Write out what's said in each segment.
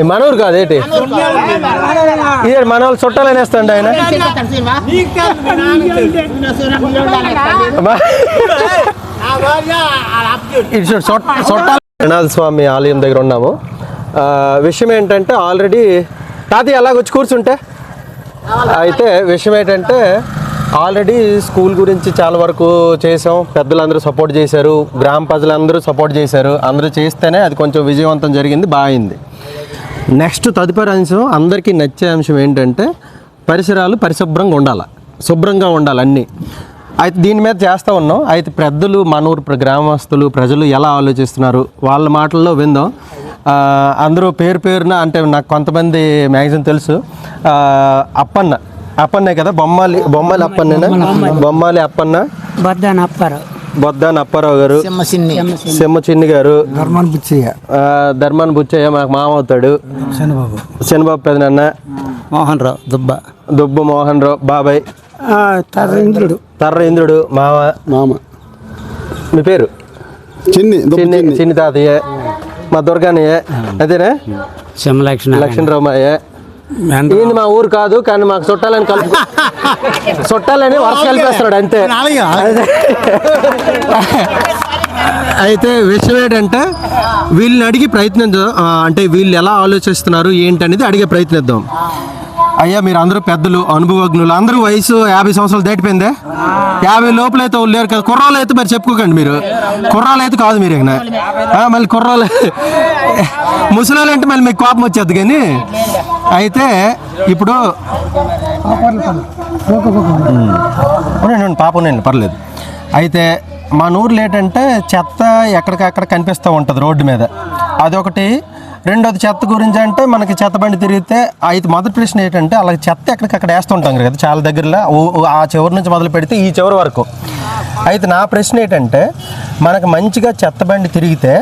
ఏ మనూరు కాదేటి ఏంటి? ఇదే మన వాళ్ళు చుట్టాలనేస్తాండి ఆయన? అమ్మా. చొట్టాల స్వామి ఆలయం దగ్గర ఉన్నాము. విషయం ఏంటంటే ఆల్రెడీ తాతయ్య అలాగొచ్చి కూర్చుంటే? అయితే విషయం ఏంటంటే ఆల్రెడీ స్కూల్ గురించి చాలా వరకు చేసాం. పెద్దలందరూ సపోర్ట్ చేశారు. గ్రామ ప్రజలందరూ సపోర్ట్ చేశారు. అందరూ చేస్తేనే అది కొంచెం విజయవంతం జరిగింది బాగుంది. నెక్స్ట్ తదుపరి అంశం అందరికీ నచ్చే అంశం ఏంటంటే పరిసరాలు పరిశుభ్రంగా ఉండాలి. శుభ్రంగా ఉండాలి అన్నీ. అయితే దీని మీద చేస్తూ ఉన్నాం. అయితే పెద్దలు మనూరు గ్రామస్తులు ప్రజలు ఎలా ఆలోచిస్తున్నారు? వాళ్ళ మాటల్లో విందాం. అందరూ పేరు పేరున అంటే నాకు కొంతమంది మ్యాగజైన్ తెలుసు. అప్పన్న. అప్పన్నే కదా? బొమ్మాలి బొమ్మాలి అప్పన్నేనా? బొమ్మాలి. అప్పన్న. బద్దాన అప్పారావు బొద్దాన్ అప్పారావు గారు సింహసిన్ని. సెమ్మ చిన్ని గారు ధర్మాన్ బుచ్చయ్య. ఆ, ధర్మాన్ బుచ్చయ్య మాకు మామ అవుతాడు. శనిబాబు. శనిబాబు పెదనాన్న మోహన్ రావు దుబ్బ. దుబ్బు మోహన్ రావు బాబాయ్. తర్రేంద్రుడు తర్ర ఇంద్రుడు. మామ. మామ. మీ పేరు? చిన్ని చిన్ని చిన్ని. తాతయ్య. మా దుర్గానయ్య. అదేనా? శమలక్ష్మి లక్ష్మణరామయ్య ఈయన మా ఊరు కాదు కానీ మాకు చుట్టాలని కలుపు చుట్టాలని వరుస కలిపేస్తున్నాడు అంతే. అయితే విషయం ఏంటంటే వీళ్ళని అడిగి ప్రయత్నించ ఆ, అంటే వీళ్ళు ఎలా ఆలోచిస్తున్నారు ఏంటి అనేది అడిగే ప్రయత్నిద్దాం. అయ్యా మీరు అందరూ పెద్దలు అనుభవజ్ఞులు అందరూ వయసు యాభై సంవత్సరాలు దాటిపోయిందే? యాభై లోపల అయితే లేరు కదా. కుర్రాలు అయితే మరి చెప్పుకోకండి మీరు. కుర్రాలు అయితే కాదు మీరు ఇక. మళ్ళీ కుర్రాలు ముసలాలు అంటే మళ్ళీ మీకు కోపం వచ్చేది కానీ. అయితే ఇప్పుడు ఉండండి పాప ఉండండి పర్లేదు. అయితే మా ఊర్లో ఏంటంటే చెత్త ఎక్కడికక్కడ కనిపిస్తూ ఉంటుంది రోడ్డు మీద. అదొకటి. రెండోది చెత్త గురించి అంటే మనకి చెత్త బండి తిరిగితే అయితే మొదటి ప్రశ్న ఏంటంటే అలాగే చెత్త ఎక్కడికక్కడ వేస్తుంటాం కదా చాలా దగ్గరలో ఆ చివరి నుంచి మొదలు పెడితే ఈ చివరి వరకు. అయితే నా ప్రశ్న ఏంటంటే మనకు మంచిగా చెత్త బండి తిరిగితే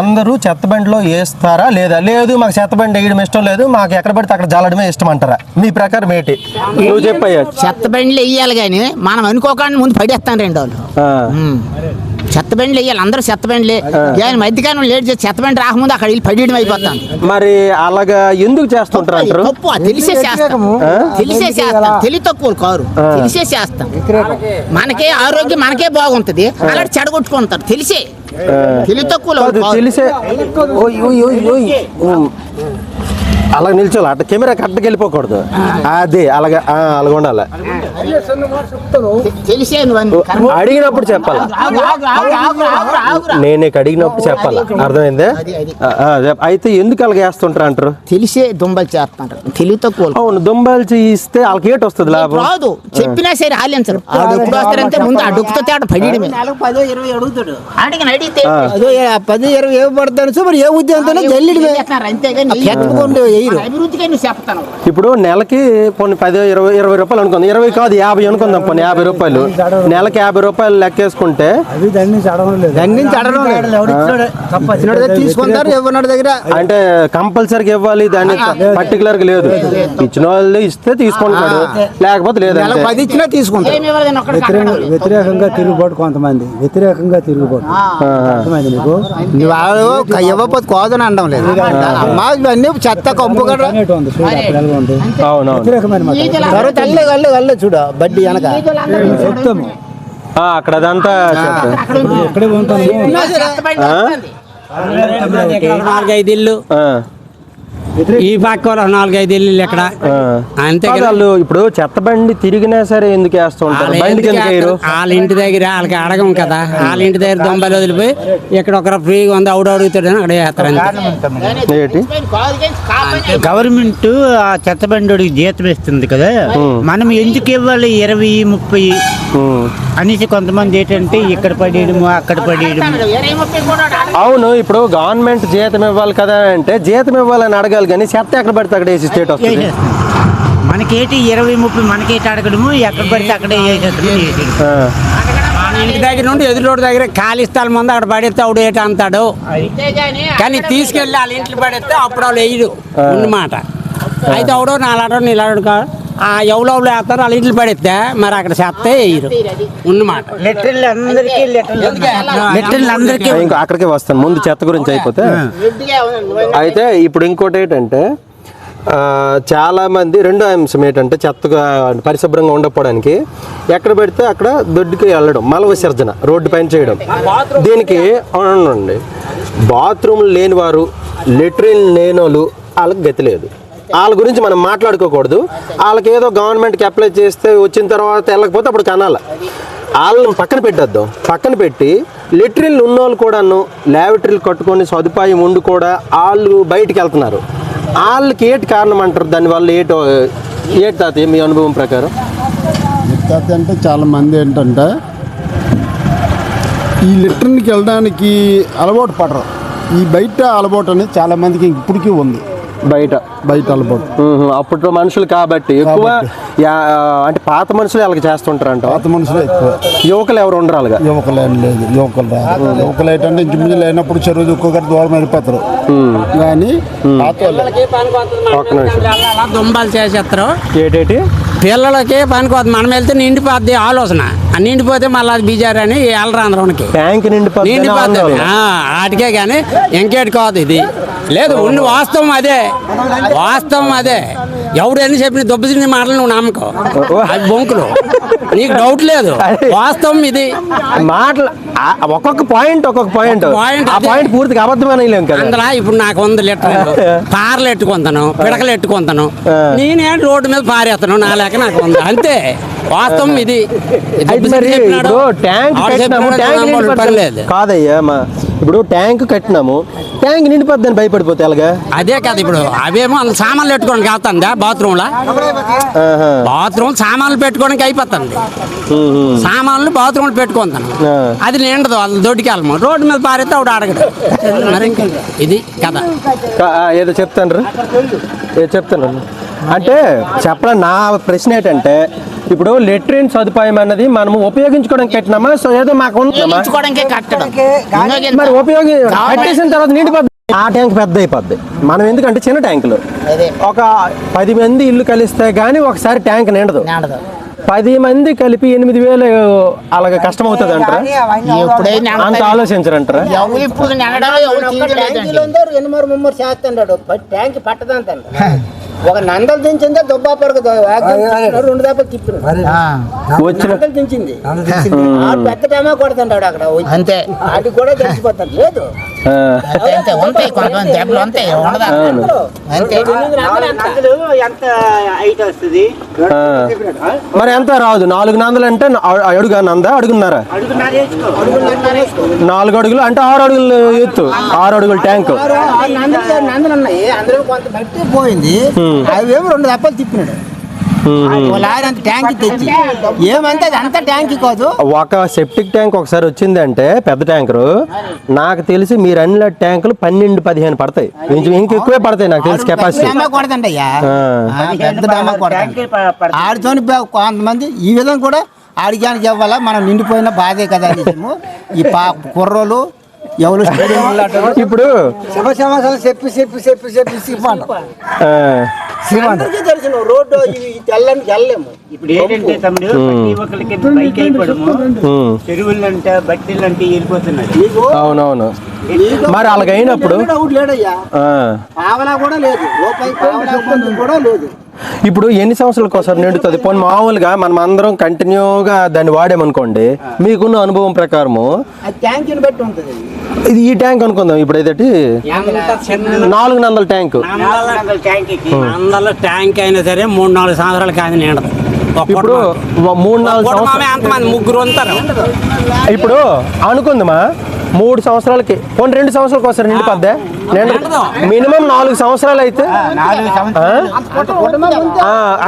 అందరూ చెత్త బండిలో వేస్తారా లేదా? లేదు మాకు చెత్త బండి వేయడం ఇష్టం లేదు మాకు ఎక్కడ పడితే అక్కడ జాలడమే ఇష్టం అంటారా? మీ ప్రకారం ఏంటి? నువ్వు చెప్పయ్యా. చెత్త బండ్లు వేయాలి కానీ మనం అనుకోకుండా ముందు పడేస్తాను రెండు వాళ్ళు. చెత్త బండ్లు వేయాలి అందరూ చెత్త బండ్లే కానీ మధ్యకాలం లేట్ చేసి చెత్త బండి రాకముందు అక్కడ వెళ్ళి పడేయడం అయిపోతాం. మరి అలాగా ఎందుకు చేస్తుంటారు అంటారు తప్పు అది తెలిసే చేస్తాం. తెలిసే చేస్తాం. తెలివి తక్కువ కారు. తెలిసే చేస్తాం. మనకే ఆరోగ్యం మనకే బాగుంటది. అలాంటి చెడగొట్టుకుంటారు. తెలిసే. తెలివి తక్కువ తెలిసే అలా నిల్చోాలి అట్ట కెమెరా కరెక్ట్కి వెళ్ళిపోకూడదు. అదే అలాగా ఆ, అలాగ ఉండాలి. అడిగినప్పుడు చెప్పాలా. నేను నీకు అడిగినప్పుడు చెప్పాలా. అర్థమైందే. అయితే ఎందుకు అలాగ వేస్తుంటారు అంటారు? తెలిసే దుంబలు చేస్తాంటారు తెలివి తక్కువ అవును దుంబాల్చి ఇస్తే వాళ్ళకి ఏటి వస్తుంది లాభం? రాదు. చెప్పినా సరే ఆలించరు ఎప్పుడు వస్తారంటే ముందు డొక్కుతో తేట పడియడమే. పదో ఇరవై అడుగుతాడు. ఆడికి అడిగితే అదో పది ఇరవై ఏ పడతాను సో మరి ఏ ఉద్యోగంతోనే జల్లిడివే. చేస్తున్నారు? చెప్తాను ఇప్పుడు నెలకి కొన్ని పది ఇరవై ఇరవై రూపాయలు అనుకుందాం. ఇరవై కాదు యాభై అనుకుందాం కొన్ని యాభై రూపాయలు. నెలకి యాభై రూపాయలు లెక్కేసుకుంటే అంటే కంపల్సరీగా ఇవ్వాలి దాన్ని పర్టికులర్గా లేదు. ఇచ్చిన వాళ్ళు ఇస్తే తీసుకుంటాడు లేకపోతే లేదు పది ఇచ్చినా. వ్యతిరేకంగా తిరుగుబాటు కొంతమంది. వ్యతిరేకంగా తిరుగుబాటు. అర్థమైంది నీకు వాళ్ళు ఇవ్వకపోతే కోదని అనడం లేదు. అమ్మా ఇవన్నీ చెత్త అవునవును. చూడు బడ్డీ వెనక. చెప్తాము అక్కడ అదంతా ఉంటాము. నాలుగైదు ఇల్లు. ఆ, ఈ పక్క వాళ్ళ నాలుగైదు ఇల్లు ఇక్కడ. అంతే వాళ్ళు ఇప్పుడు చెత్త బండి తిరిగినా సరే ఎందుకు వేస్తూ ఉంటారు? వాళ్ళ ఇంటి దగ్గర వాళ్ళకి అడగం కదా. వాళ్ళ ఇంటి దగ్గర దొంబలు వదిలిపోయి ఇక్కడ ఒకరు ఫ్రీగా ఉంది అవుడు అడుగుతాడని అక్కడ గవర్నమెంట్ ఆ చెత్తబండోడికి జీతం ఇస్తుంది కదా. మనం ఎందుకు ఇవ్వాలి? ఇరవై ముప్పై. అనేసి కొంతమంది ఏంటంటే ఇక్కడ పడేయడము అక్కడ పడేయడము. అవును ఇప్పుడు గవర్నమెంట్ జీతం ఇవ్వాలి కదా అంటే జీతం ఇవ్వాలని అడగాలి కానీ చెత్త ఎక్కడ పడితే అక్కడ వేసి స్టేట్ వస్తుంది. మనకేటి ఇరవై ముప్పై మనకేటి అడగడము ఎక్కడ పడితే అక్కడే ఇంటి దగ్గర నుండి ఎదురోడు దగ్గర ఖాళీ స్థలం ముందు అక్కడ పడేస్తే అవుడు ఏట అంతాడు అంతేగాని కానీ తీసుకెళ్ళి వాళ్ళ ఇంట్లో పడేస్తే అప్పుడు వాళ్ళు వేయడు ఉన్నమాట. అయితే అవుడో నాలాడో నీలాడు ఆ ఎవరెవరు వేస్తారు వాళ్ళ ఇంట్లో పడితే మరి అక్కడ చేస్తే వేయరు. ఉన్నమాట. లెటర్లు అందరికీ లెటర్లు అందరికీ ఇంకా అక్కడికే వస్తాను. ముందు చెత్త గురించి అయిపోతే అయితే ఇప్పుడు ఇంకోటి ఏంటంటే ఆ, చాలా మంది రెండో అంశం ఏంటంటే చెత్తగా పరిశుభ్రంగా ఉండకపోవడానికి ఎక్కడ పెడితే అక్కడ దొడ్డుకి వెళ్ళడం మల విసర్జన రోడ్డు పైన చేయడం. దీనికి అవునండి. బాత్రూమ్ లేని వారు లెట్రిన్ లేని వాళ్ళు వాళ్ళకి గతి లేదు. వాళ్ళ గురించి మనం మాట్లాడుకోకూడదు. వాళ్ళకి ఏదో గవర్నమెంట్కి అప్లై చేస్తే వచ్చిన తర్వాత వెళ్ళకపోతే అప్పుడు కనాలి. వాళ్ళని పక్కన పెట్టేద్దాం. పక్కన పెట్టి లెట్రిన్లు ఉన్నోళ్ళు కూడాను ల్యాబరేటరీలు కట్టుకొని సదుపాయం ఉండి కూడా వాళ్ళు బయటికి వెళ్తున్నారు. వాళ్ళకి ఏటి కారణం అంటారు? దానివల్ల ఏటో ఏటి తాత మీ అనుభవం ప్రకారం? తాత అంటే చాలామంది ఏంటంటే ఈ లిటర్న్కి వెళ్ళడానికి అలవాటు పడరు. ఈ బయట అలవాటు అనేది చాలామందికి ఇప్పటికీ ఉంది. బయట. బయట. అప్పట్లో మనుషులు కాబట్టి ఎక్కువ అంటే పాత మనుషులు వాళ్ళకి చేస్తుంటారంట. పాత మనుషులే ఎక్కువ. యువకులు ఎవరు ఉండరు అలాగా యువకులు ఏం లేదు యువకులు యువకులు ఏంటంటే ఇంచుమించు లేనప్పుడు చెరువు ఎక్కువగా దూరం వెళ్ళిపోతారు. కానీ దుంబాలు చేసేస్తారు. ఏటేటి? పిల్లలకి పనికోతుంది మనం వెళ్తే నిండిపోద్ది ఆలోచన. నిండిపోతే మళ్ళీ అది నిండిపోద్ది అని నిండిపోద్ది. ఆందోళన. ఆటికే కానీ ఇంకేటి కాదు ఇది. లేదు ఉన్న వాస్తవం అదే. వాస్తవం అదే. ఎవడని చెప్పిన దొబ్బసిన మాటలు నువ్వు నమ్మకం. అది బొంకులు. నీకు డౌట్ లేదు. వాస్తవం ఇది. మాటలు ఒక్కొక్క పాయింట్ ఒక్కొక్క పాయింట్ ఆ. పాయింట్ పూర్తిగా అబద్ధమనేలేం కదా. అందులో ఇప్పుడు నాకు వంద లీటర్లు కార్లు ఎట్టుకుంటాను పిడకలు ఎట్టుకుంటాను. నేనే రోడ్డు మీద పారేస్తాను నా లేక నాకు ఉంది అంతే. వాస్తవం ఇది. ట్యాంక్ కాదయ్యా మా ఇప్పుడు ట్యాంక్ కట్టినాము. ట్యాంక్ నిండిపోద్దని భయపడిపోతే ఎలాగా? అదే కదా ఇప్పుడు. అవేమో అందులో సామాన్లు పెట్టుకోవడానికి అవుతుందా బాత్రూమ్లో. బాత్రూమ్ సామాన్లు పెట్టుకోవడానికి అయిపోతుంది. సామాన్లు బాత్రూమ్లు పెట్టుకుంటాను. అది నిండదు వాళ్ళు దొడ్డికి వెళ్ళము రోడ్డు మీద పారితే ఆవిడ అడగడు ఇది కదా ఏదో చెప్తాను ఏదో చెప్తాను అంటే చెప్పడం నా ప్రశ్న ఏంటంటే ఇప్పుడు లెట్రిన్ సదుపాయం అన్నది మనము ఉపయోగించుకోవడానికి కట్టినామా? సో ఏదో మాకు మరి ఉపయోగి కట్టేసిన తర్వాత నిండిపోద్ది ఆ ట్యాంక్ పెద్ద అయిపోద్ది. మనం ఎందుకంటే చిన్న ట్యాంకులు. ఒక పది మంది ఇల్లు కలిస్తే గానీ ఒకసారి ట్యాంక్ నిండదు. నిండదు. పది మంది కలిపి ఎనిమిది వేలు అలాగ కష్టం అవుతుంది అంటారా ఎప్పుడైనా అంత ఆలోచించరంటారా? మూడు ముమ్మరు చేస్తాడు ట్యాంక్ పట్టదంటాడు. ఒక నందలు దించిందే దుబ్బా పరకు రెండు దెబ్బలు నందలు దించింది. ఆ పెద్ద టైమే కొడుతుంటాడు అక్కడ. అంతే. అది కూడా తెలిసిపోతాడు. లేదు. మరి ఎంత రాదు? నాలుగు నందలు అంటే అడుగా నంద? అడుగున్నారా? నాలుగు అడుగులు అంటే ఆరు అడుగులు ఎత్తు. ఆరు అడుగుల ట్యాంక్. పోయింది. అవేమో రెండు దెబ్బలు తిప్పినాడు. వాళ్ళ ఆయన అంత ట్యాంక్ తెచ్చి. ఏమంటే అంత ట్యాంక్ కాదు. ఒక సెప్టిక్ ట్యాంక్ ఒకసారి వచ్చింది అంటే పెద్ద ట్యాంకరు నాకు తెలిసి మీరు అన్ని ట్యాంకులు పన్నెండు పదిహేను పడతాయి. ఇంక ఎక్కువే పడతాయి నాకు తెలిసి కెపాసిటీ కొడతండి అయ్యా. పెద్ద కొంతమంది ఈ విధంగా కూడా ఆడికానికి ఇవ్వాలా? మనం నిండిపోయిన బాధే కదా ఈ పా కుర్రోలు ఎవరు ఇప్పుడు చెప్పి చెప్పి చెప్పి చెప్పి అందరికీ తెలిసిన రోడ్డు ఇవి తెల్లని వెళ్ళలేము ఇప్పుడు ఏంటంటే తమ్ముడు ప్రతి ఒక్కరికి బైక్ అయిపోవడము ఉమ్, చెరువులంట బట్టీలంటే వెళ్ళిపోతున్నారు. నీకు? అవునవును. మరి అలాగైనప్పుడు డౌట్ లేడయ్యా కూడా లేదు. ఇబ్బంది కూడా లేదు. ఇప్పుడు ఎన్ని సంవత్సరాలకు ఒకసారి నిండుతుంది? పోనీ మామూలుగా మనం అందరం కంటిన్యూగా దాన్ని వాడామనుకోండి మీకున్న అనుభవం ప్రకారము ఇది ఈ ట్యాంక్ అనుకుందాం ఇప్పుడు ఏదటి? నాలుగు వందల ట్యాంక్. ట్యాంక్ అయినా సరే మూడు నాలుగు సంవత్సరాలు కాదు నిండదు. ఇప్పుడు మూడు నాలుగు సంవత్సరాలు. ముగ్గురు ఉంటారు. ఇప్పుడు అనుకుందామా? మూడు సంవత్సరాలకి. పోనీ రెండు సంవత్సరాలకు ఒకసారి నిండిపోద్దా? నిండు మినిమం నాలుగు సంవత్సరాలు. అయితే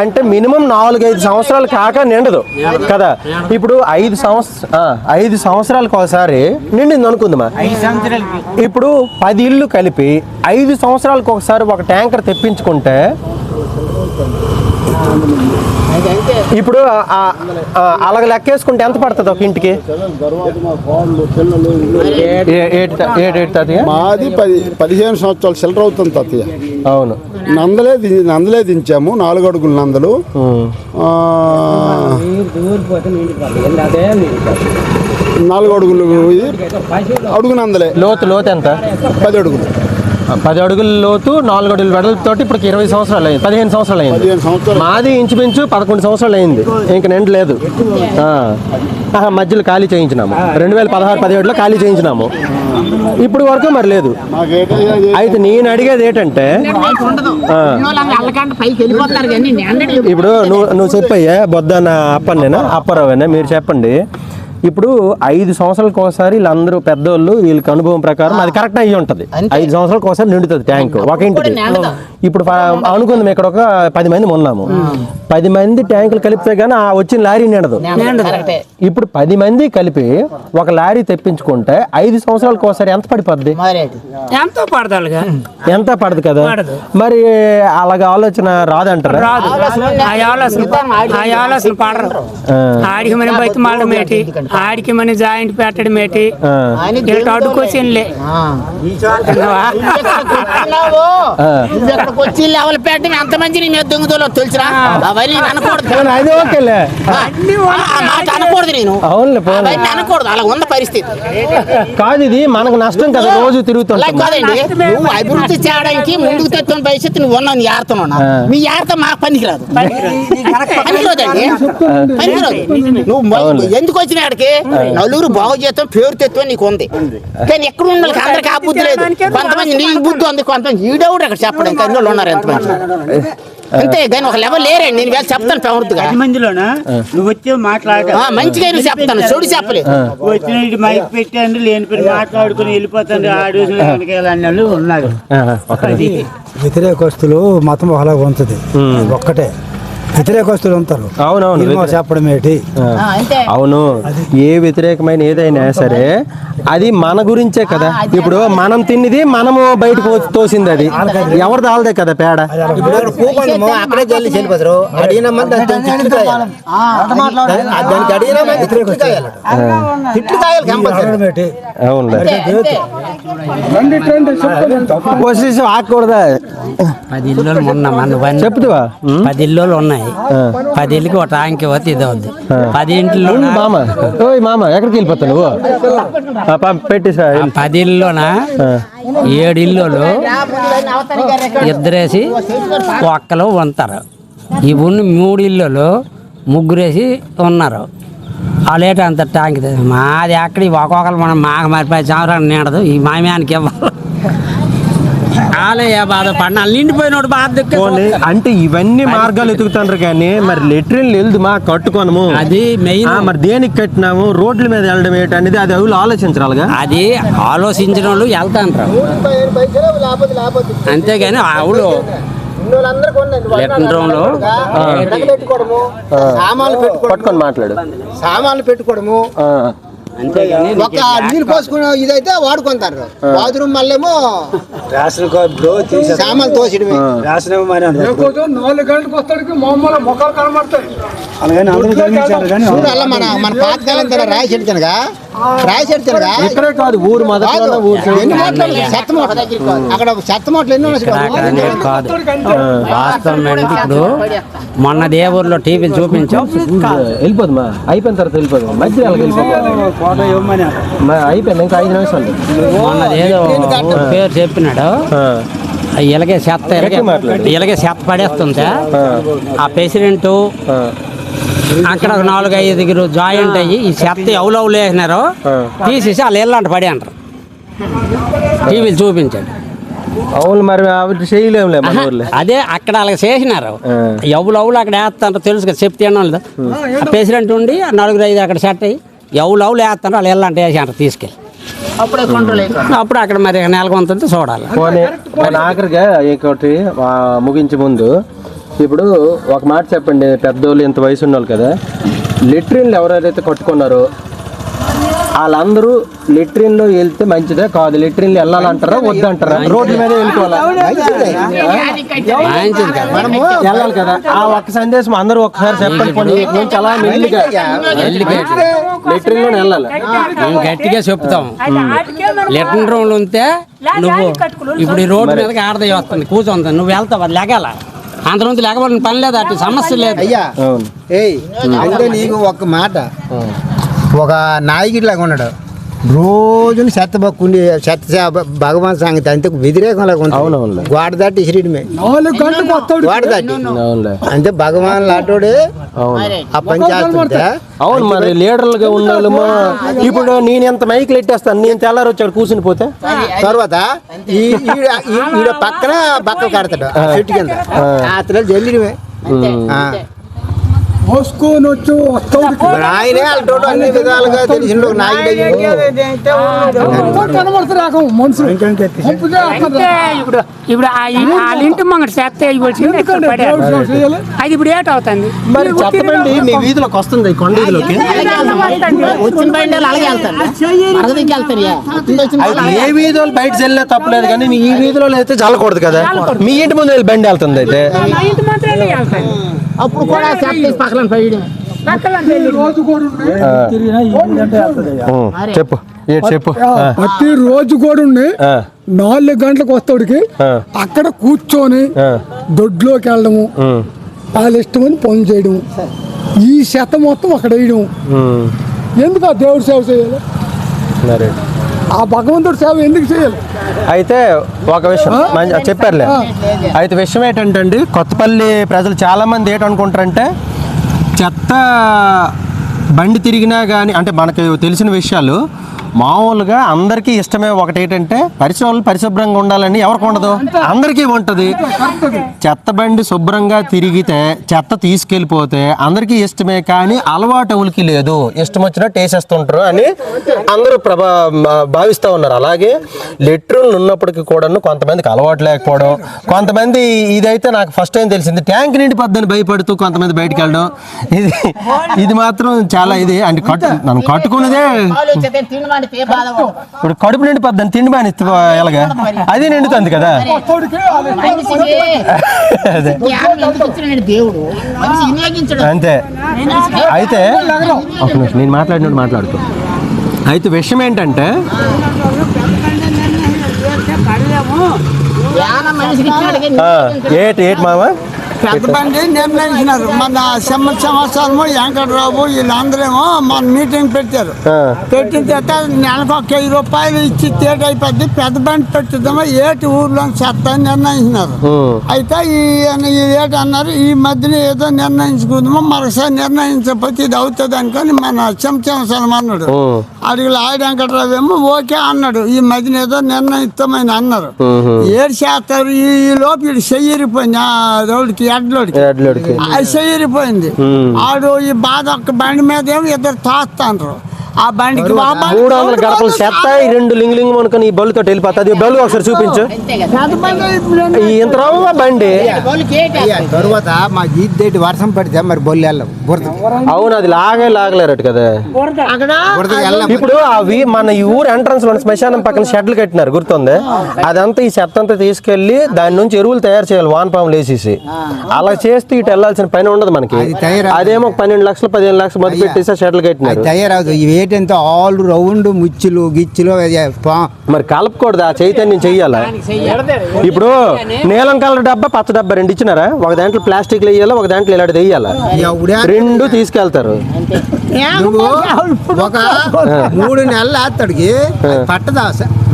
అంటే మినిమం నాలుగు ఐదు సంవత్సరాలు కాక నిండదు. కదా? ఇప్పుడు ఐదు సంవత్సర ఐదు సంవత్సరాలకు ఒకసారి నిండింది అనుకుందామా ఐదు సంవత్సరాలకి. ఇప్పుడు పది ఇళ్ళు కలిపి ఐదు సంవత్సరాలకు ఒకసారి ఒక ట్యాంకర్ తెప్పించుకుంటే ఇప్పుడు అలాగ లెక్కేసుకుంటే ఎంత పడుతుంది ఒక ఇంటికి? మాది పది పదిహేను సంవత్సరాలు చిల్లర అవుతుంది తాతయ్య. అవును. నందలే ది- నందలే దించాము నాలుగు అడుగులు నందలు. నాలుగు అడుగులు అడుగు నందలే. లోతు లోతు ఎంత? పది అడుగులు. పది అడుగుల లోతు నాలుగు అడుగుల వెడల్పుతోటి ఇప్పుడు ఇరవై సంవత్సరాలు అయింది. పదిహేను సంవత్సరాలు అయింది. మాది ఇంచుమించు పదకొండు సంవత్సరాలు అయింది. ఇంక నిండు లేదు. మధ్యలో ఖాళీ చేయించినాము. రెండు వేల పదహారు పదిహేడులో ఖాళీ చేయించినాము. ఇప్పుడు వరకు మరి లేదు? అయితే నేను అడిగేది ఏంటంటే ఇప్పుడు నువ్వు నువ్వు చెప్పయ్యా బొద్దన్న అప్పనేనా అప్పారావేనా? మీరు చెప్పండి. ఇప్పుడు ఐదు సంవత్సరాలకు ఒకసారి వీళ్ళందరూ పెద్దోళ్ళు వీళ్ళకి అనుభవం ప్రకారం అది కరెక్ట్ అయ్యి ఉంటది. ఐదు సంవత్సరాలకు ఒకసారి నిండుతుంది ట్యాంక్ ఒక ఇంటికి. ఇప్పుడు అనుకుందాం ఇక్కడ ఒక పది మంది ఉన్నాము. పది మంది ట్యాంకులు కలిపితే గానీ ఆ వచ్చిన లారీ నిండదు. కరెక్టే. ఇప్పుడు పది మంది కలిపి ఒక లారీ తెప్పించుకుంటే ఐదు సంవత్సరాలకు ఒకసారి ఎంత పడిపోద్ది? ఎంతో పడతాలుగా. ఎంత పడదు కదా. మరి అలాగ ఆలోచన రాదంటారా? ఆలోచన పడరు. ఆడికి మనం బయట మాడడం ఏంటి? ఆడికి మనం జాయింట్ పెట్టడం ఏంటి? వచ్చి లెవెల్ పెట్టడం ఎంత మంది నీ మీద తెలుసురా? అవన్నీ అనకూడదు నేను. అనకూడదు అలా ఉన్న పరిస్థితి. కాదు ఇది మనకు నష్టం కదా రోజు అలా తిరుగుతుంటాం కాదండి నువ్వు అభివృద్ధి చేయడానికి ముందుకు తెచ్చిన భవిష్యత్తు నువ్వు ఉన్నావు నీ ఆడుతున్నావు ఆ. మీ ఆడత మాకు పనికిరాదు. పనికిరాదండి. పనికిరాదు. నువ్వు ఎందుకు వచ్చిన ఆడికి నలుగురు బాగు చేస్తాం పేరు తెత్తువ నీకు ఉంది. కానీ ఎక్కడ ఉండాలి అందరికి ఆ బుద్ధి లేదు. కొంతమంది నీకు బుద్ధి ఉంది కొంతమంది ఈడవుడు అక్కడ చెప్పడం ఇంకా ఉన్నారు ఎంతమంది అంతే కానీ ఒక లెవెల్ లేరండి నేను వేళ చెప్తాను ప్రవృత్తిగా. పది మందిలోనా? నువ్వు వచ్చి మాట్లాడ ఆ, మంచిగా నేను చెప్తాను చెడు చెప్పలేదు వచ్చిన మైక్ పెట్టండి లేని పేరు మాట్లాడుకుని వెళ్ళిపోతాండి ఆడు వెనకాల వాళ్ళు ఉన్నారు. ఆహా, ఒక నిమిషం. వ్యతిరేకస్తులు మతం అలాగ ఉంచదు ఒక్కటే. వ్యతిరేకస్తులు ఉంటారు. అవునవును సినిమా వ్యతిరే- చెప్పడం ఏంటి? అవును ఏ వ్యతిరేకమైన ఏదైనా సరే అది మన గురించే కదా. ఇప్పుడు మనం తిన్నది మనము బయటకు తోసింది అది. ఎవరిది వాళ్ళదే కదా పేడ? ఆకూడదా పది ఇల్లు మొన్న మన. పది ఇల్లు ఉన్నాయి. పది ఇల్లుకి ఒక ట్యాంక్ పోతే ఇది అవుద్ది. పది ఇంట్లో మామ. ఓయ్ మామ ఎక్కడికి వెళ్ళిపోతావు నువ్వు? పెట్టేసా పది ఇల్లున ఏడు ఇల్లులు ఇద్దరేసి ఒక్కలు వంతారు ఈ ఉన్న మూడు ఇల్లులు ముగ్గురేసి ఉన్నారు. వాళ్ళేట అంత ట్యాంక్ మాది అక్కడ ఒక్కొక్కరు మనం మాకు మరి పది సంవత్సరాలు నీడదు. ఈ మామ్యానికి ఇవ్వాలి ఏ బాధ పడిన నిండిపోయినోడు బాధ దిక్కు. పోనీ, అంటే ఇవన్నీ మార్గాలు ఎతుకుతాండ్రు కానీ మరి లెట్రిన్ వెళ్దు మా కట్టుకోనము. అది మెయిన్ ఆ, మరి దేనికి కట్టినాము రోడ్ల మీద వెళ్ళడం ఏంటి అనేది అది అవులు ఆలోచించాలిగా అది ఆలోచించిన వాళ్ళు వెళ్తాంటారు అంతేగాని ఆవులు పెట్టుకోవడము సామాన్లు పెట్టుకోవడం పట్టుకొని మాట్లాడు. సామాన్లు పెట్టుకోవడము. ఆ, ఒక నీళ్ళు పోసుకునే ఇదైతే వాడుకుంటారు. బాత్రూమ్ మళ్ళేమో తీసేస్తారు సామాన్లు తోసిడమే రేషన్ ఇవ్వమని అలాగని అందరూ చదివించారు కానీ చూడు అలా మన మన పాతకాలం తిన రాయసెడి ఇక్కడే కాదు ఊరు మొదట్లో ఊరు. ఎన్ని మూటలు అక్కడ చెత్త మూటలు ఎన్ని ఉన్నాయి కాదు వాస్తవం ఇప్పుడు? మొన్న దేవుర్లో టీవీ చూపించాం. వెళ్ళిపోదుమా? అయిపోయిన తర్వాత వెళ్ళిపోదు మధ్య అయిపోయింది ఇంకా ఐదు నిమిషాలు. మొన్న ఏదో పేరు చెప్పినాడు. ఆ, ఇలాగే చెత్త ఇలాగే. ఇలాగే చెత్త పడేస్తుంది ఆ. ప్రెసిడెంట్ అక్కడ ఒక నాలుగు ఐదుగురు జాయింట్ అయ్యి ఈ చెత్త ఎవలవులు వేసినారో తీసేసి వాళ్ళు ఇల్లంట పడి అంటారు. టీవీలు చూపించాడు. అవును మరి చేయలేములే అదే అక్కడ అలాగ చేసినారు. ఎవరు ఎవరు అక్కడ వేస్తారో తెలుసు కదా చెప్తే లేదు. ప్రెసిడెంట్ ఉండి ఆ నలుగురు ఐదు అక్కడ సెట్ అయ్యి ఎవరు ఎవరు వేస్తారో వాళ్ళు ఇల్లంట వేసి అంటారు తీసుకెళ్ళి. అప్పుడే కంట్రోల్ అయిపోయింది అప్పుడు అక్కడ మరి నెలకొంత చూడాలి. పోనీ పోనీ ఆఖరిగా ఇంకోటి ముగించే ముందు ఇప్పుడు ఒక మాట చెప్పండి పెద్దోళ్ళు ఇంత వయసు ఉన్నోళ్ళు కదా. లెట్రిన్లు ఎవరెవరైతే కట్టుకున్నారో వాళ్ళందరూ లెట్రిన్లో వెళ్తే మంచిదే కాదు. లెట్రిన్లో వెళ్ళాలంటారా వద్దంటారా? రోడ్ల మీద వెళ్ళిపోవాలా? వెళ్ళాలి కదా. ఆ ఒక్క సందేశం అందరూ ఒక్కసారి చెప్పండి. నుంచి అలా మెల్లిగా లెట్రిన్లో వెళ్ళాలి. గట్టిగా చెప్తాం లెటర్ రూమ్లు ఉంటే నువ్వు ఇప్పుడు ఈ రోడ్డు మీదకి ఆడదయ్య వస్తుంది కూర్చొంది నువ్వు వెళ్తావు? అది లెగాల? అంతలోంచి లేకపోతే పని లేదు అటు సమస్య లేదు. అయ్యా ఏయ్ అంటే నీకు ఒక మాట. ఒక నాయకుడిలాగా ఉన్నాడు. రోజున చెత్త బక్కుండి చెత్త భగవాన్ సంగతి అంతే వ్యతిరేకంలాగా. ఉంటుంది. గోడ దాటి వస్తాడు. గోడ దాటి. అంటే భగవాన్ లాంటోడే అవును. ఆ పని చేస్తుంటే అవును మరి లీడర్లుగా ఉన్న వాళ్ళేమో ఇప్పుడు నేను ఎంత మైకులు ఎట్టేస్తాను? నేను తెల్లారి వచ్చాడు కూర్చుని పోతే? తర్వాత ఈ ఈడ- పక్కన బక్కలు కడతాడు చెట్టు కింద ఆ. జల్లిడమే మోసుకొని వచ్చి మనుషులు. ఇప్పుడు ఇప్పుడు వాళ్ళ ఇంటి ఇవ్వాల్సింది చేయాలి? అది ఇప్పుడు ఏట అవుతుంది? మరి చెప్పండి మీ వీధిలోకి వస్తుంది కొండ వీధిలోకి. వచ్చిన అలాగే వెళ్తారు. అయితే ఏ వీధిలో బయట వెళ్ళే తప్పలేదు కానీ ఈ వీధిలో అయితే చల్లకూడదు కదా. మీ ఇంటి ముందు వెళ్ళి బండి వెళ్తుంది అయితే. అప్పుడు కూడా చేత పక్కన చెప్పు. చెప్పు. ప్రతి రోజు కూడా నాలుగు గంటలకు వస్తాడికి. అక్కడ కూర్చొని. దొడ్లోకి వెళ్ళడము వాళ్ళ ఇష్టమని పనులు చేయడం ఈ శత మొత్తం అక్కడ వేయడం. ఎందుకు ఆ దేవుడి సేవ చేయాలి? ఆ భగవంతుడి సేవ ఎందుకు చేయాలి? అయితే ఒక విషయం చెప్పారులే. అయితే విషయం ఏంటంటే అండి కొత్తపల్లి ప్రజలు చాలా మంది ఏంటనుకుంటారంటే చెత్త బండి తిరిగినా కానీ అంటే మనకు తెలిసిన విషయాలు మామూలుగా అందరికీ ఇష్టమే ఒకటి ఏంటంటే పరిసరాలు పరిశుభ్రంగా ఉండాలని ఎవరికి ఉండదు? అందరికీ ఉంటుంది. చెత్త బండి శుభ్రంగా తిరిగితే చెత్త తీసుకెళ్ళిపోతే అందరికీ ఇష్టమే కానీ అలవాటు ఎవరికి లేదు. ఇష్టం వచ్చినట్టు వేసేస్తుంటారు అని అందరూ ప్రభా భావిస్తూ ఉన్నారు. అలాగే లెట్రిన్లు ఉన్నప్పటికీ కూడాను కొంతమందికి అలవాటు లేకపోవడం కొంతమంది ఇదైతే నాకు ఫస్ట్ టైం తెలిసింది. ట్యాంక్ నిండిపోద్దని భయపడుతూ కొంతమంది బయటికి వెళ్ళడం. ఇది ఇది మాత్రం చాలా ఇది. అంటే కట్టు మనం కట్టుకున్నదే ఇప్పుడు కడుపు నిండిపోద్దని తిండి మానిస్తే ఎలాగా? అది నిండుతుంది కదా? అంతే. అయితే ఒక నిమిషం నేను మాట్లాడినట్టు మాట్లాడుతూ అయితే విషయం ఏంటంటే ఏటి ఏటి మామ పెద్ద బండి నిర్ణయించినారు. మన సంవత్సరము వెంకటరావు వీళ్ళందరేమో మన మీటింగ్ పెట్టారు. పెట్టిన తర్వాత నెలకు ఒక వెయ్యి రూపాయలు ఇచ్చి తేట అయిపోద్ది. పెద్ద బండి పెట్టిద్దామో? ఏటి ఊర్లో చెత్త అని నిర్ణయించినారు. అయితే ఈ ఏటి అన్నారు. ఈ మధ్యన ఏదో నిర్ణయించుకుందామో? మరోసారి నిర్ణయించకపోతే ఇది అవుతుంది అనుకొని మన చెంచంసలం అన్నాడు. అడిగి ఆయుడ వెంకటరావు ఏమో ఓకే అన్నాడు ఈ మధ్యన ఏదో నిర్ణయిస్తామని అన్నారు. ఏడు చేస్తారు ఈ లోపు ఇటు చెయ్యిరిపోయింది ఆ రోడ్డుకి ఎడ్లోడికి. అది చెయ్యిరిపోయింది. ఆడు ఈ బాధ ఒక్క బండి మీద ఏమో ఇద్దరు తాస్తాండ్రు ఆ బండికి మూడు వందల గడపలు చెత్త ఈ రెండు లింగ్ లింగ్ అనుకుని ఈ బల్లుతో వెళ్ళిపోతుంది బల్లు ఒకసారి చూపించు. ఇంత రవ్వ బండి? తరువాత మా జీత్ దేటి వర్షం పడితే మరి బొల్లి వెళ్ళం బురదకి అవును అది లాగే లాగలేరట కదా. ఇప్పుడు అవి మన ఈ ఊరు ఎంట్రన్స్లో శ్మశానం పక్కన షెడ్లు కట్టినారు గుర్తుంది? అదంతా ఈ చెత్త అంతా తీసుకెళ్ళి దాని నుంచి ఎరువులు తయారు చేయాలి వానపాములు వేసేసి. అలా చేస్తే ఇటు వెళ్ళాల్సిన పని ఉండదు మనకి. అదేమో ఒక పన్నెండు లక్షలు పదిహేను లక్షలు మొదలు పెట్టేసి షెడ్లు కట్టినారు. తయారవుతుంది ఏంటంటే ఆల్ రౌండ్ ముచ్చులు గిచ్చులు మరి కలపకూడదు? ఆ చైతన్యం చెయ్యాలా? ఇప్పుడు నీలం కలర్ డబ్బా పచ్చ డబ్బా రెండు ఇచ్చినారా? ఒక దాంట్లో ప్లాస్టిక్ వేయాలా? ఒక దాంట్లో ఇలాంటిది వేయాలా? రెండు తీసుకెళ్తారు. ఒక మూడు నెలలు వేస్తాడికి పట్టదా?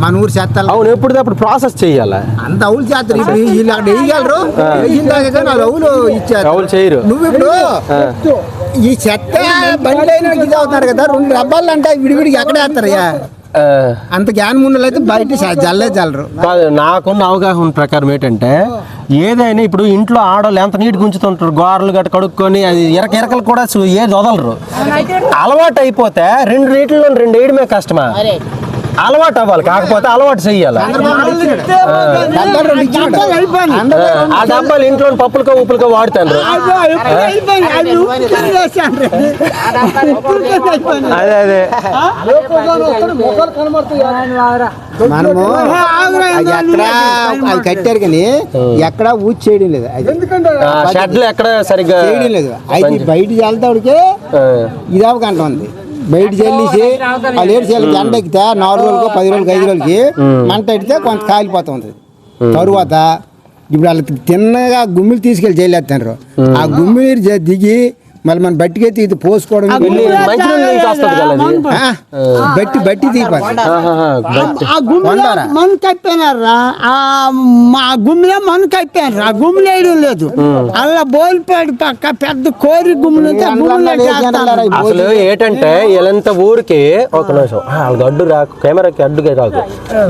మన ఊరు చేస్తాలు అవును ఎప్పుడప్పుడు ప్రాసెస్ చెయ్యాలా? అంత అవులు చేస్తారు. వీళ్ళు అక్కడ వేయగలరు? దాకా అవులు ఇచ్చారు. అవులు చేయరు. నువ్వు ఇప్పుడు ఈ చెత్త బండి అయినా ఇది అవుతున్నారు కదా రెండు రబ్బాలు అంటే విడివిడికి ఎక్కడ వేస్తారయ్యా ఆ, అంత జ్ఞానం ఉన్న అయితే బయట జల్లే జల్లరు. కాదు నాకున్న అవగాహన ప్రకారం ఏంటంటే ఏదైనా ఇప్పుడు ఇంట్లో ఆడవాళ్ళు ఎంత నీటి గుంచుతుంటారు గోరలు గట్ట కడుక్కొని అది ఇరక ఇరకలు కూడా ఏది వదలరు. అలవాటు అయిపోతే రెండు నీటిలో రెండు వేయడమే కష్టమా? అలవాటు అవ్వాలి కాకపోతే అలవాటు చెయ్యాలి. ఆ. డబ్బాలు ఇంట్లో పప్పులకో ఉప్పులకో వాడుతాను అదే అదే మనము అది ఎక్కడ అది కట్టారు కానీ ఎక్కడ ఊచి చేయడం లేదు. షెడ్లు ఎక్కడ సరిగ్గా చేయడం లేదు. అయితే బయట వెళ్తాడికి ఆ, ఇది అవకంట ఉంది. బయట చెల్లిసి ఆ లేడు చెల్లి ఎండ ఎక్కితే నాలుగు రోజులకు పది రోజులకి ఐదు రోజులకి మంట ఎడితే కొంత కాలిపోతూ ఉంటుంది. తరువాత ఇప్పుడు వాళ్ళకి తిన్నగా గుమ్మిలు తీసుకెళ్ళి చేయలేస్తున్నారు ఆ గుమ్మిలు జ- దిగి మళ్ళీ మన బట్టికెత్తి ఇది పోసుకోవడం బట్టి బట్టి తీపాలి? మన్ను కప్పానారా ఆ మా గుమ్మిలో కప్పాను ఆ వేయడం లేదు. అలా బోల్పేడు పక్క పెద్ద కోరి. అసలు ఏంటంటే వీళ్ళంత ఊరికి ఒక నిమిషం. అడ్డు రాకు కెమెరాకి అడ్డుగా రాకు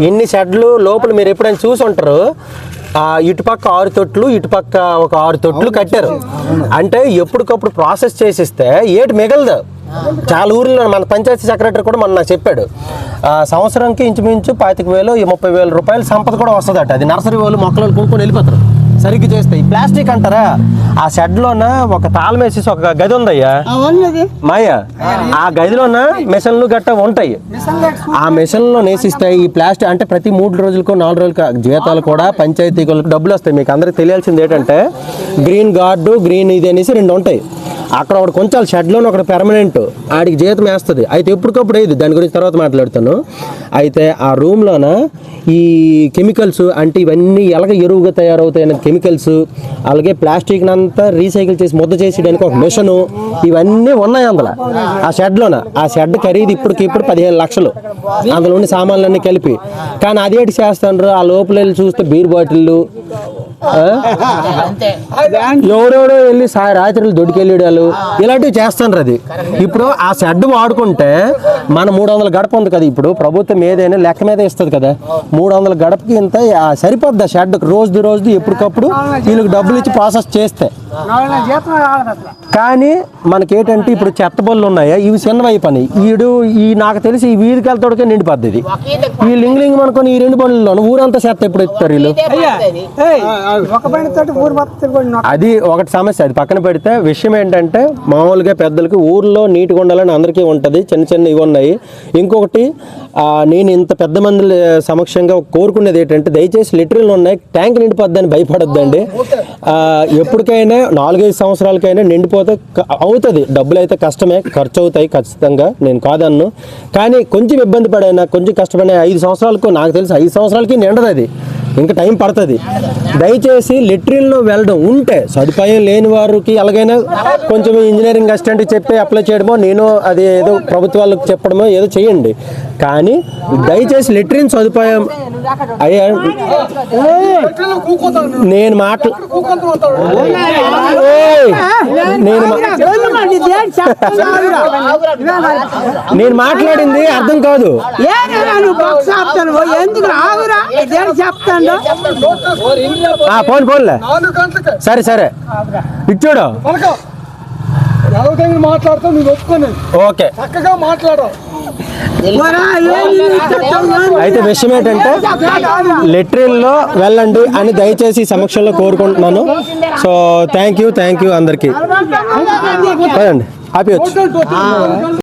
ఇన్ని షెడ్లు లోపల మీరు ఎప్పుడైనా చూసి ఉంటారు ఇటుపక్క ఆరు తొట్లు ఇటుపక్క ఒక ఆరు తొట్లు కట్టారు. అంటే ఎప్పటికప్పుడు ప్రాసెస్ చేసిస్తే ఏటి మిగలదు. చాలా ఊర్లో మన పంచాయతీ సెక్రటరీ కూడా మన నాకు చెప్పాడు. ఆ, సంవత్సరంకి ఇంచుమించు పాతిక వేలు ముప్పై వేల రూపాయల సంపద కూడా వస్తుందట. అది నర్సరీ వాళ్ళు మొక్కలు కొనుక్కొని వెళ్ళిపోతారు. సరిగ్గా చేస్తే ఈ ప్లాస్టిక్ అంటారా? ఆ షెడ్లోన ఒక తాళం వేసేసి ఒక గది ఉందయ్యా? మాయ? ఆ గదిలోన మిషన్లు గట్ట ఉంటాయి. ఆ మిషన్లో నేసిస్తాయి ఈ ప్లాస్టిక్ అంటే ప్రతి మూడు రోజులకు నాలుగు రోజులకు జీతాలు కూడా పంచాయతీలకు డబ్బులు వస్తాయి. మీకు అందరికి తెలియాల్సింది ఏంటంటే గ్రీన్ గార్డు గ్రీన్ ఇది అనేసి రెండు ఉంటాయి. అక్కడ ఒకటి కొంచెం షెడ్లోనే ఒకటి పెర్మనెంట్ ఆడికి జీతం వేస్తుంది. అయితే ఎప్పటికప్పుడు వేయదు దాని గురించి తర్వాత మాట్లాడతాను. అయితే ఆ రూమ్లోన ఈ కెమికల్స్ అంటే ఇవన్నీ ఎలాగ ఎరువుగా తయారవుతాయన్న కెమికల్స్ అలాగే ప్లాస్టిక్ అంతా రీసైకిల్ చేసి ముద్ద చేసేయడానికి ఒక మిషను ఇవన్నీ ఉన్నాయి అందులో. ఆ షెడ్లోన. ఆ షెడ్ ఖరీదు ఇప్పటికి ఇప్పుడు పదిహేను లక్షలు. అందులో ఉండి సామాన్లన్నీ కలిపి. కానీ అదేటి చేస్తాండ్రు? ఆ లోపల వెళ్ళి చూస్తే బీర్ బాటిళ్ళు? ఎవరెవడో వెళ్ళి రాత్రులు దొడికెళ్ళాడు ఇలాంటివి చేస్తాను అది. ఇప్పుడు ఆ షెడ్ వాడుకుంటే మన మూడు వందల గడప ఉంది కదా ఇప్పుడు. ప్రభుత్వం ఏదైనా లెక్క మీద ఇస్తుంది కదా. మూడు వందల గడపకి ఇంత సరిపోద్ది ఆ షెడ్? రోజు రోజు ఎప్పటికప్పుడు వీళ్ళకి డబ్బులు ఇచ్చి ప్రాసెస్ చేస్తే. కానీ మనకేంటంటే ఇప్పుడు చెత్త బళ్ళు ఉన్నాయా? ఇవి చిన్నవై పని. ఈడు ఈ నాకు తెలిసి ఈ వీధికి వెళ్తాడుకే నిండిపోద్ది ఇది. ఈ లింగ్ లింగ్ అనుకొని ఈ రెండు బండ్లలో ఊరంతా చెత్త ఎప్పుడు ఎత్తారు వీళ్ళు? అది ఒకటి సమస్య. అది పక్కన పెడితే విషయం ఏంటంటే మామూలుగా పెద్దలకి ఊర్లో నీట్గా ఉండాలని అందరికీ ఉంటుంది చిన్న చిన్న ఇవి ఉన్నాయి. ఇంకొకటి నేను ఇంత పెద్ద మంది సమక్షంగా కోరుకునేది ఏంటంటే దయచేసి లిటరల్ ఉన్నాయి ట్యాంక్ నిండిపోద్దని భయపడొద్దండి. ఎప్పటికైనా నాలుగైదు సంవత్సరాలకైనా నిండిపోతే అవుతుంది. డబ్బులు అయితే కష్టమే ఖర్చు అవుతాయి ఖచ్చితంగా నేను కాదన్ను. కానీ కొంచెం ఇబ్బంది పడైనా కొంచెం కష్టపడిన ఐదు సంవత్సరాలకు నాకు తెలిసి ఐదు సంవత్సరాలకి నిండదు అది ఇంకా టైం పడుతుంది. దయచేసి లెట్రిన్లో వెళ్ళడం ఉంటే సదుపాయం లేని వారికి ఎలాగైనా కొంచెం ఇంజనీరింగ్ అసిస్టెంట్ చెప్పి అప్లై చేయడమో నేను అది ఏదో ప్రభుత్వాలకు చెప్పడమో ఏదో చేయండి. కానీ దయచేసి లెట్రిన్ సదుపాయం అయ్యా నేను మాట్లా నేను నేను మాట్లాడింది అర్థం కాదు. ఎందుకు చెప్తాను? ఆ, పోను పోన్లే సరే సరే ఇచ్చాడు మాట్లాడుతూ నువ్వు ఒప్పుకోను ఓకే చక్కగా మాట్లాడు అయితే విషయం ఏంటంటే లెట్రిన్లో వెళ్ళండి అని దయచేసి సమక్షంలో కోరుకుంటున్నాను so thank you thank you అందరికీ వచ్చి